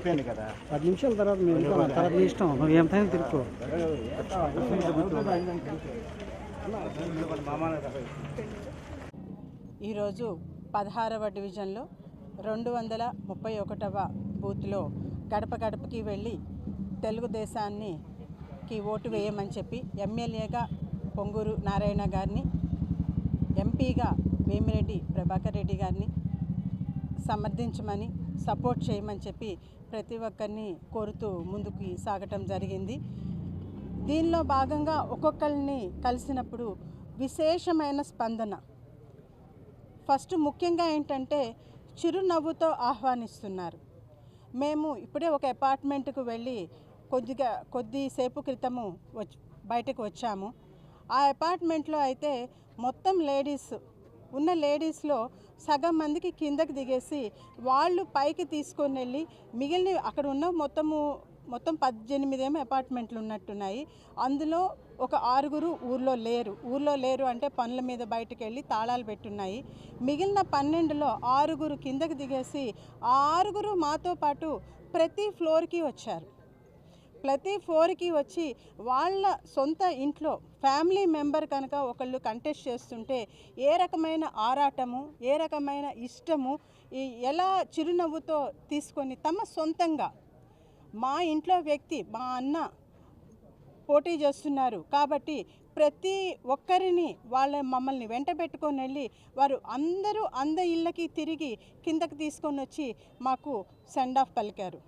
కదా. పది నిమిషాల తర్వాత మేము. తర్వాత మీ ఇష్టం. నువ్వు తిరుక్కో. ఈరోజు పదహారవ డివిజన్లో రెండు వందల ముప్పై ఒకటవ బూత్లో గడప గడపకి వెళ్ళి తెలుగుదేశాన్ని కి ఓటు వేయమని చెప్పి ఎమ్మెల్యేగా పొంగూరు నారాయణ గారిని ఎంపీగా వేమిరెడ్డి ప్రభాకర్ రెడ్డి గారిని సమర్థించమని సపోర్ట్ చేయమని చెప్పి ప్రతి ఒక్కరిని కోరుతూ ముందుకు సాగటం జరిగింది. దీనిలో భాగంగా ఒక్కొక్కరిని కలిసినప్పుడు విశేషమైన స్పందన. ఫస్ట్ ముఖ్యంగా ఏంటంటే చిరునవ్వుతో ఆహ్వానిస్తున్నారు. మేము ఇప్పుడే ఒక అపార్ట్మెంట్కు వెళ్ళి కొద్దిగా కొద్దిసేపు క్రితము వచ్చి బయటకు వచ్చాము. ఆ అపార్ట్మెంట్లో అయితే మొత్తం లేడీస్ ఉన్న లేడీస్లో సగం మందికి కిందకి దిగేసి వాళ్ళు పైకి తీసుకొని వెళ్ళి మిగిలిన అక్కడ ఉన్న మొత్తము మొత్తం పద్దెనిమిది ఏమో అపార్ట్మెంట్లు ఉన్నట్టున్నాయి. అందులో ఒక ఆరుగురు ఊర్లో లేరు. ఊర్లో లేరు అంటే పనుల మీద బయటకు వెళ్ళి తాళాలు పెట్టున్నాయి. మిగిలిన పన్నెండులో ఆరుగురు కిందకి దిగేసి ఆ ఆరుగురు మాతో పాటు ప్రతి ఫ్లోర్కి వచ్చారు. ప్రతి ఫోర్కి వచ్చి వాళ్ళ సొంత ఇంట్లో ఫ్యామిలీ మెంబర్ కనుక ఒకళ్ళు కంటెస్ట్ చేస్తుంటే ఏ రకమైన ఆరాటము ఏ రకమైన ఇష్టము ఎలా చిరునవ్వుతో తీసుకొని తమ సొంతంగా మా ఇంట్లో వ్యక్తి మా అన్న పోటీ చేస్తున్నారు కాబట్టి ప్రతి ఒక్కరిని వాళ్ళ మమ్మల్ని వెంట పెట్టుకొని వెళ్ళి వారు అందరూ అంద ఇళ్ళకి తిరిగి కిందకి తీసుకొని వచ్చి మాకు సెండ్ ఆఫ్ పలికారు.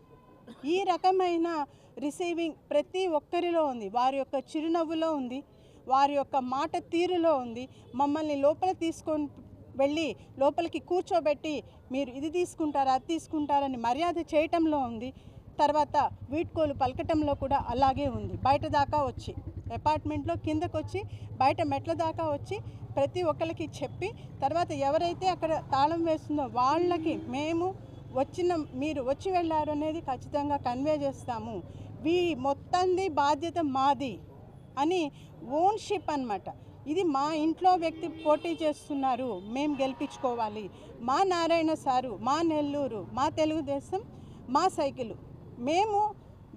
ఈ రకమైన రిసీవింగ్ ప్రతి ఒక్కరిలో ఉంది. వారి యొక్క చిరునవ్వులో ఉంది. వారి యొక్క మాట తీరులో ఉంది. మమ్మల్ని లోపల తీసుకొని వెళ్ళి లోపలికి కూర్చోబెట్టి మీరు ఇది తీసుకుంటారా అది తీసుకుంటారని మర్యాద చేయటంలో ఉంది. తర్వాత వీడ్కోలు పలకటంలో కూడా అలాగే ఉంది. బయట దాకా వచ్చి అపార్ట్మెంట్లో కిందకు వచ్చి బయట మెట్ల దాకా వచ్చి ప్రతి ఒక్కరికి చెప్పి తర్వాత ఎవరైతే అక్కడ తాళం వేస్తుందో వాళ్ళకి మేము వచ్చిన మీరు వచ్చి వెళ్ళారు అనేది ఖచ్చితంగా కన్వే చేస్తాము. వీ మొత్తంది బాధ్యత మాది అని ఓన్షిప్ అన్నమాట. ఇది మా ఇంట్లో వ్యక్తి పోటీ చేస్తున్నారు మేము గెలిపించుకోవాలి. మా నారాయణ సారు మా నెల్లూరు మా తెలుగుదేశం మా సైకిల్ మేము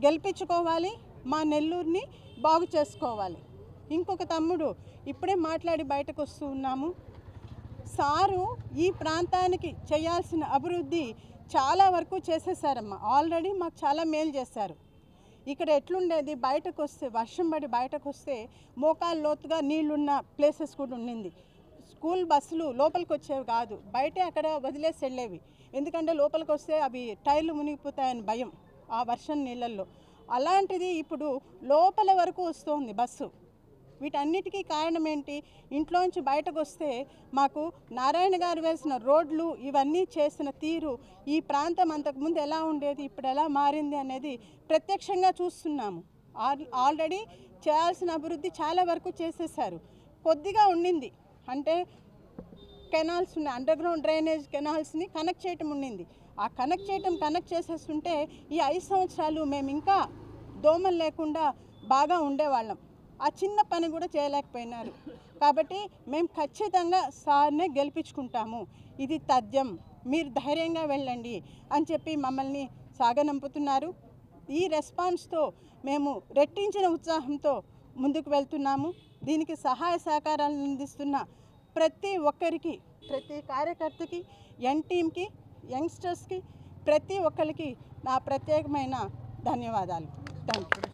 గెలిపించుకోవాలి మా నెల్లూరుని బాగు చేసుకోవాలి. ఇంకొక తమ్ముడు ఇప్పుడే మాట్లాడి బయటకు వస్తూ ఉన్నాము సారు ఈ ప్రాంతానికి చేయాల్సిన అభివృద్ధి చాలా వరకు చేసేసారమ్మా. ఆల్రెడీ మాకు చాలా మేలు చేశారు. ఇక్కడ ఎట్లుండేది? బయటకు వస్తే వర్షం పడి బయటకు వస్తే మోకాలు లోతుగా నీళ్ళున్న ప్లేసెస్ కూడా ఉండింది. స్కూల్ బస్సులు లోపలికి వచ్చేవి కాదు. బయటే అక్కడ వదిలేసి వెళ్ళేవి. ఎందుకంటే లోపలికి వస్తే అవి టైర్లు మునిగిపోతాయని భయం ఆ వర్షం నీళ్ళల్లో. అలాంటిది ఇప్పుడు లోపల వరకు వస్తుంది బస్సు. వీటన్నిటికీ కారణం ఏంటి ఇంట్లోంచి బయటకు వస్తే మాకు నారాయణ గారు వేసిన రోడ్లు ఇవన్నీ చేసిన తీరు ఈ ప్రాంతం అంతకుముందు ఎలా ఉండేది ఇప్పుడు ఎలా మారింది అనేది ప్రత్యక్షంగా చూస్తున్నాము. ఆల్- ఆల్రెడీ చేయాల్సిన అభివృద్ధి చాలా వరకు చేసేసారు కొద్దిగా ఉండింది. అంటే కెనాల్స్ ఉన్నాయి అండర్ గ్రౌండ్ డ్రైనేజ్ కెనాల్స్ని కనెక్ట్ చేయటం ఉండింది. ఆ కనెక్ట్ చేయటం కనెక్ట్ చేసేస్తుంటే ఈ ఐదు సంవత్సరాలు మేము ఇంకా దోమలు లేకుండా బాగా ఉండేవాళ్ళం. ఆ చిన్న పని కూడా చేయలేకపోయినారు. కాబట్టి మేము ఖచ్చితంగా సార్నే గెలిపించుకుంటాము. ఇది తథ్యం. మీరు ధైర్యంగా వెళ్ళండి అని చెప్పి మమ్మల్ని సాగనంపుతున్నారు. ఈ రెస్పాన్స్తో మేము రెట్టించిన ఉత్సాహంతో ముందుకు వెళ్తున్నాము. దీనికి సహాయ సహకారాలు అందిస్తున్న ప్రతి ఒక్కరికి ప్రతి కార్యకర్తకి యంగ్ టీమ్కి యంగ్స్టర్స్కి ప్రతి ఒక్కరికి నా ప్రత్యేకమైన ధన్యవాదాలు. Thank you